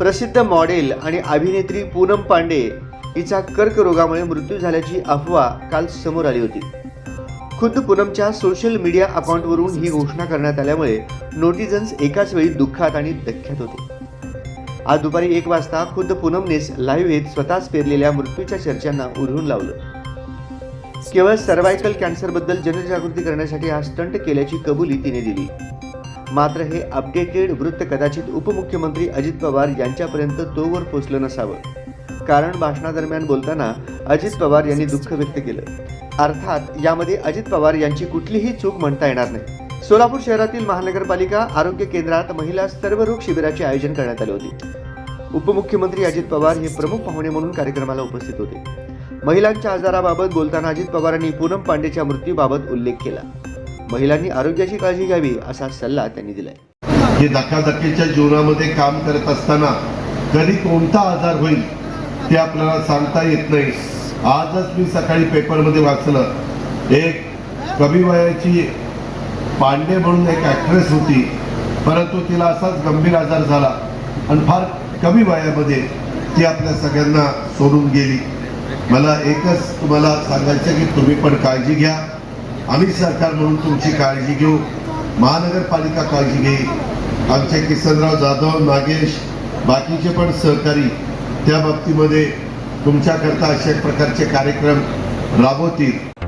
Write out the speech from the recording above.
प्रसिद्ध मॉडेल आणि अभिनेत्री पूनम पांडे हिचा कर्करोगामुळे मृत्यू झाल्याची अफवा काल समोर आली होती. खुद्द पूनमच्या सोशल मीडिया अकाउंटवरून ही घोषणा करण्यात आल्यामुळे नोटिझन्स एकाच वेळी दुःखात आणि धक्क्यात होते. आज दुपारी एक वाजता खुद्द पूनमनेच लाईव्ह येत स्वतःच पेरलेल्या मृत्यूच्या चर्चांना उधळून लावलं. केवळ सर्वायकल कॅन्सरबद्दल जनजागृती करण्यासाठी हा स्टंट केल्याची कबुली तिने दिली. मात्र हे अपडेटेड वृत्त कदाचित उपमुख्यमंत्री अजित पवार यांच्यापर्यंत तोवर पोचलं नसावं. कारण भाषणादरम्यान बोलताना अजित पवार यांनी दुःख व्यक्त केलं. अर्थात यामध्ये अजित पवार यांची कुठलीही चूक म्हणता येणार नाही. सोलापूर शहरातील महानगरपालिका आरोग्य केंद्रात महिला सर्वरोग शिबिराचे आयोजन करण्यात आले होते. उपमुख्यमंत्री अजित पवार हे प्रमुख पाहुणे म्हणून कार्यक्रमाला उपस्थित होते. महिलांच्या आजाराबाबत बोलताना अजित पवारांनी पूनम पांडेच्या मृत्यूबाबत उल्लेख केला. महिलांनी आरोग्याची काळजी घ्यावी असा सल्ला त्यांनी दिलाय. हे धकाधकीच्या जीवनामध्ये काम करत असताना कधी कोणता आजार होईल ते आपल्याला सांगता येत नाही. आजच मी सकाळी पेपरमध्ये वाचलं. एक कमी वयाची पांडे म्हणून एक ॲक्ट्रेस होती. परंतु तिला असाच गंभीर आजार झाला आणि फार कमी वयामध्ये ती आपल्या सगळ्यांना सोडून गेली. मला एकच तुम्हाला सांगायचं की तुम्ही पण काळजी घ्या. आम्ही सरकार म्हणून तुमची काळजी घेऊ. महानगरपालिका काळजी घेईल आमचे किसनराव जाधव नागेश बाकीचे पण सहकारी त्या बाबतीमध्ये तुमच्याकरता अशा प्रकारचे कार्यक्रम राबवतील.